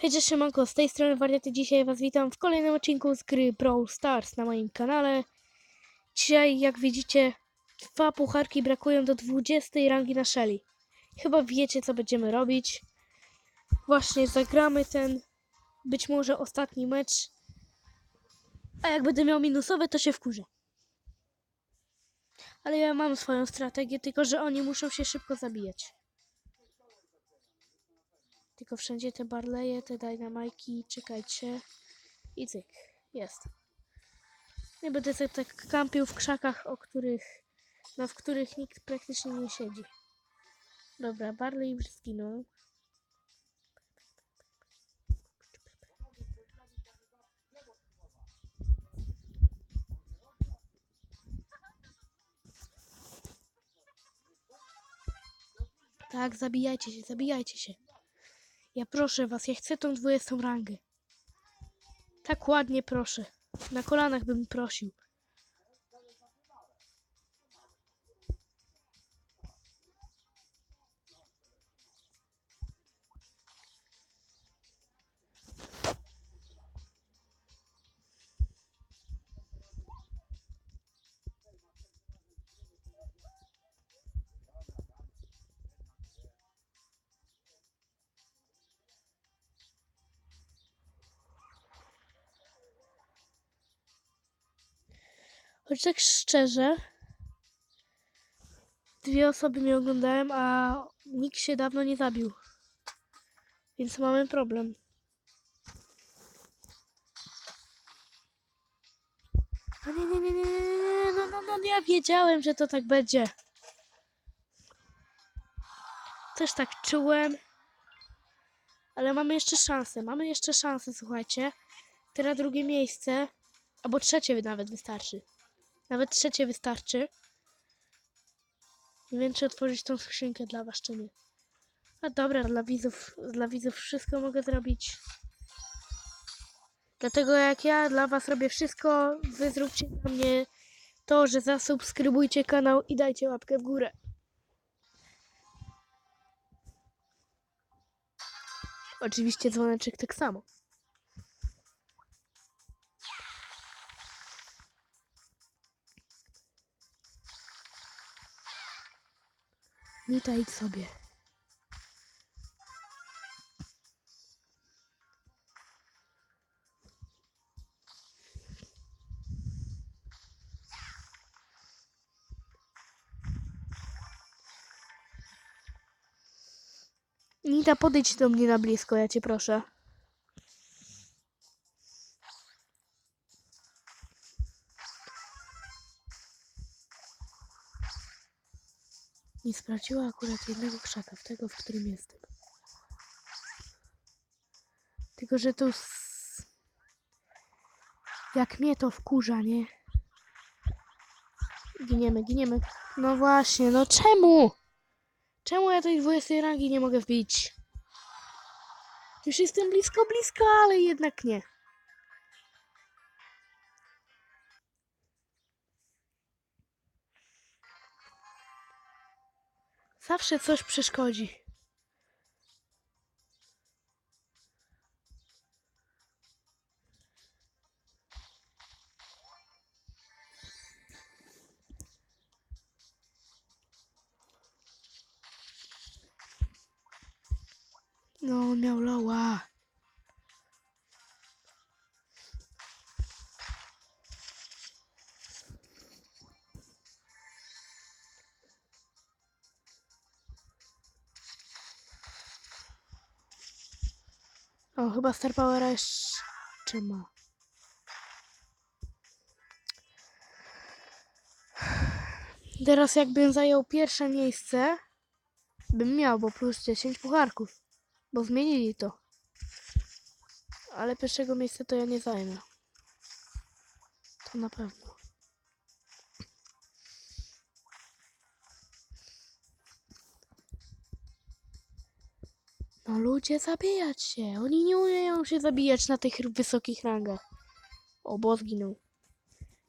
Hej, cześć, siemanko, z tej strony Wariaty. Dzisiaj Was witam w kolejnym odcinku z gry Brawl Stars na moim kanale. Dzisiaj, jak widzicie, dwa pucharki brakują do 20 rangi na Shelly. Chyba wiecie, co będziemy robić. Właśnie zagramy ten, być może ostatni mecz. A jak będę miał minusowe, to się wkurzę. Ale ja mam swoją strategię, tylko że oni muszą się szybko zabijać. Tylko wszędzie te barleje, te dynamajki, czekajcie. I cyk, jest. Nie będę sobie tak kampił w krzakach, o których, no w których nikt praktycznie nie siedzi. Dobra, Barley już zginął. Tak, zabijajcie się, zabijajcie się. Ja proszę was, ja chcę tą 20 rangę. Tak ładnie proszę. Na kolanach bym prosił. Choć tak szczerze, dwie osoby mnie oglądają, a nikt się dawno nie zabił. Więc mamy problem. A nie, nie, nie, nie, nie, nie, no, no, no, ja wiedziałem, że to tak będzie. Też tak czułem. Ale mamy jeszcze szansę, mamy jeszcze szansę, słuchajcie. Teraz drugie miejsce, albo trzecie nawet wystarczy. Nawet trzecie wystarczy. Nie wiem, czy otworzyć tą skrzynkę dla was, czy nie. A dobra, dla widzów, dla widzów wszystko mogę zrobić. Dlatego jak ja dla was robię wszystko, wy zróbcie dla mnie to, że zasubskrybujcie kanał i dajcie łapkę w górę. Oczywiście dzwoneczek tak samo. Nita, idź sobie. Nita, podejdź do mnie na blisko, ja cię proszę. Nie sprawdziła akurat jednego krzaka, w tego, w którym jestem. Tylko, że to... Jak mnie to wkurza, nie? Giniemy, giniemy. No właśnie, no czemu? Czemu ja tej 20 rangi nie mogę wbić? Już jestem blisko, blisko, ale jednak nie. Zawsze coś przeszkodzi. No, miał loła. O, chyba Star Powera jeszcze ma. Teraz jakbym zajął pierwsze miejsce, bym miał, bo plus 10 pucharków. Bo zmienili to. Ale pierwszego miejsca to ja nie zajmę. To na pewno. No ludzie, zabijać się. Oni nie umieją się zabijać na tych wysokich rangach. O, bo zginął.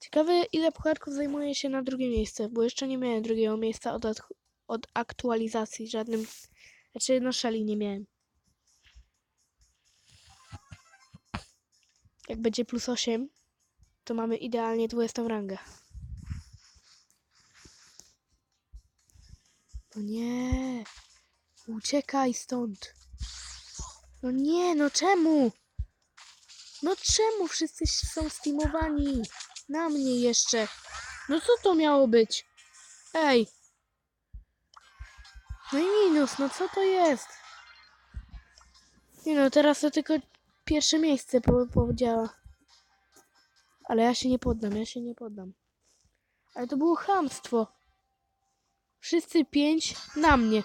Ciekawe, ile pucharków zajmuje się na drugie miejsce, bo jeszcze nie miałem drugiego miejsca od, od aktualizacji żadnym. Znaczy, no szali nie miałem. Jak będzie plus 8, to mamy idealnie 20 rangę. No nie. Uciekaj stąd. No nie, no czemu? No czemu wszyscy są steamowani? Na mnie jeszcze. No co to miało być? Ej. No i minus, no co to jest? Nie no, teraz to tylko pierwsze miejsce po, podziała. Ale ja się nie poddam, ja się nie poddam. Ale to było chamstwo. Wszyscy pięć na mnie.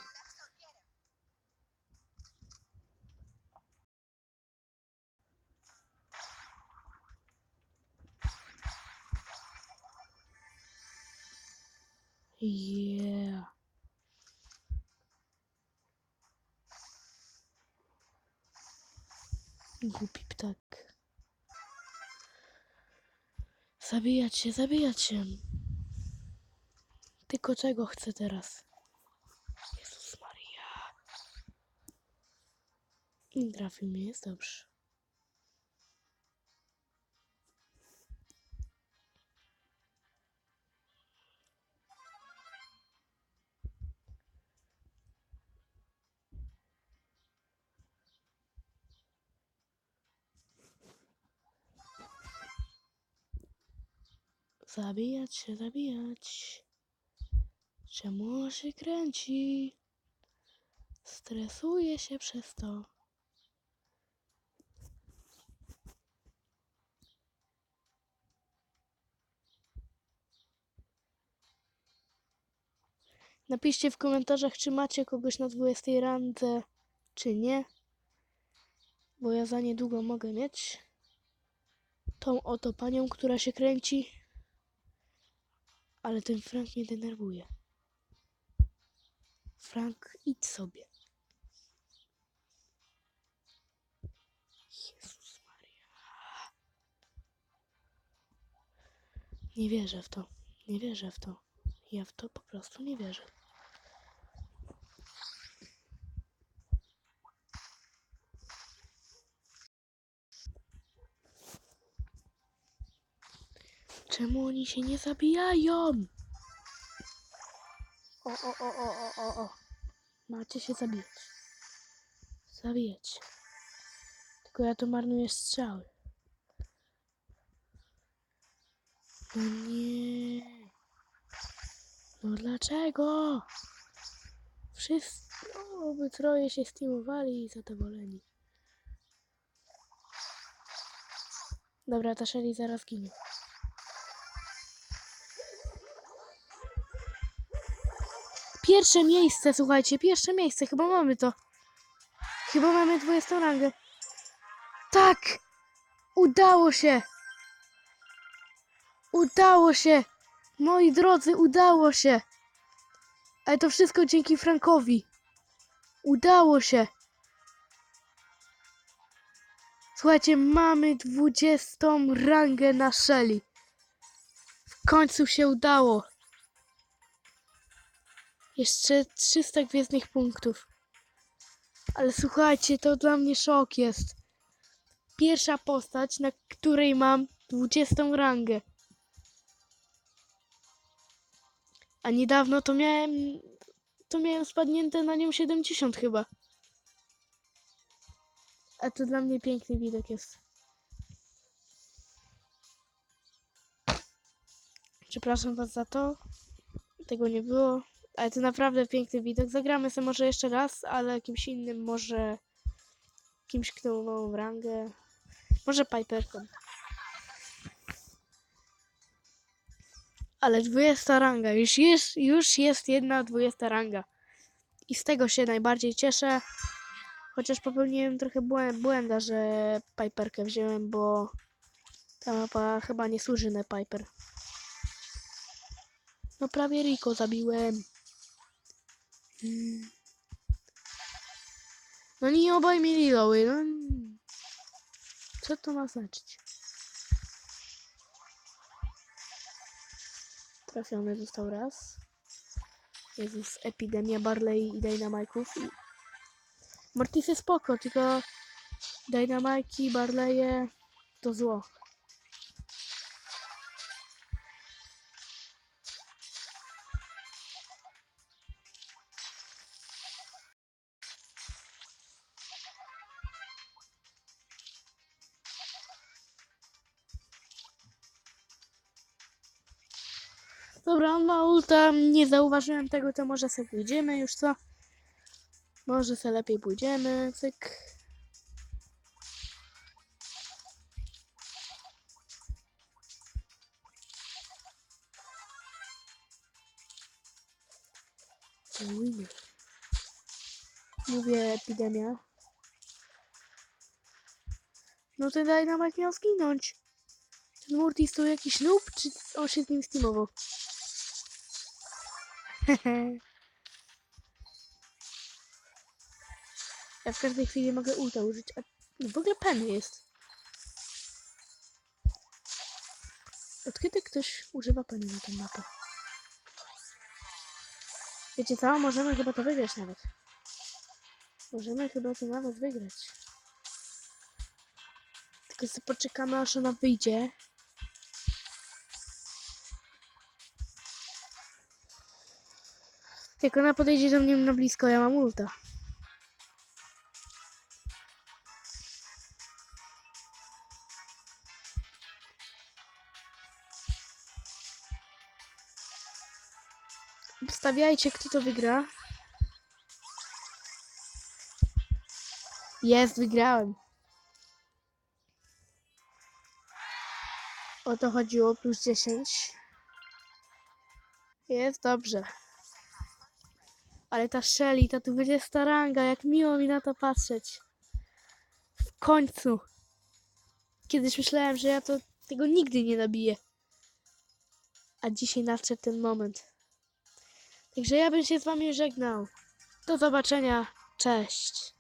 Yeah. Głupi ptak. Zabijać się, zabijać się. Tylko czego chcę teraz? Jezus Maria. Nie trafił mnie, jest dobrze. Zabijać się, zabijać. Czemu się kręci? Stresuje się przez to. Napiszcie w komentarzach, czy macie kogoś na 20 randze, czy nie. Bo ja za niedługo mogę mieć tą oto panią, która się kręci. Ale ten Frank mnie denerwuje. Frank, idź sobie. Jezus Maria. Nie wierzę w to. Nie wierzę w to. Ja w to po prostu nie wierzę. Czemu oni się nie zabijają? O, o, o, o, o, o, o. Macie się zabijać. Zabijać. Tylko ja to marnuję strzały. No nie. No dlaczego? Wszyscy obydwoje się steamowali i zadowoleni. Dobra, ta Shelly zaraz ginie. Pierwsze miejsce, słuchajcie, pierwsze miejsce, chyba mamy to. Chyba mamy 20 rangę. Tak! Udało się! Udało się! Moi drodzy, udało się! Ale to wszystko dzięki Frankowi. Udało się! Słuchajcie, mamy 20 rangę na Shelly. W końcu się udało. Jeszcze 300 gwiezdnych punktów. Ale słuchajcie, to dla mnie szok jest. Pierwsza postać, na której mam 20 rangę. A niedawno to miałem. To miałem spadnięte na nią 70 chyba. A to dla mnie piękny widok jest. Przepraszam was za to. Tego nie było. Ale to naprawdę piękny widok. Zagramy sobie może jeszcze raz, ale kimś innym, może kimś, kto ma małą rangę. Może Piperką. Ale 20 ranga. Już jest, już jest jedna 20 ranga. I z tego się najbardziej cieszę. Chociaż popełniłem trochę błę- błęda, że Piperkę wziąłem, bo ta mapa chyba nie służy na Piper. No prawie Rico zabiłem. No nie obaj mieli loły, no. Co to ma znaczyć? Trafiony został raz. Jezus, epidemia Barley i Dynamike'ów. Mortisy spoko, tylko Dynamike'i, Barley'e to zło. Dobra, on ma ulta, nie zauważyłem tego, to może sobie pójdziemy już, co? Może sobie lepiej pójdziemy, cyk. Ujmy. Mówię epidemia. No ten Dynamite miał zginąć. Ten Mortis to jakiś noob, czy on się z nim steamował? ja w każdej chwili mogę ulta użyć, a w ogóle Penny jest. Od kiedy ktoś używa Penny na tę mapę? Wiecie co? Możemy chyba to wygrać nawet. Możemy chyba to nawet wygrać. Tylko sobie poczekamy aż ona wyjdzie. Jak ona podejdzie do mnie na blisko, ja mam ulta. Obstawiajcie, kto to wygra. Jest, wygrałem. O to chodziło, plus 10. Jest dobrze. Ale ta Shelly, ta 20 ranga, jak miło mi na to patrzeć. W końcu. Kiedyś myślałem, że ja to tego nigdy nie nabiję. A dzisiaj nadszedł ten moment. Także ja bym się z wami żegnał. Do zobaczenia. Cześć.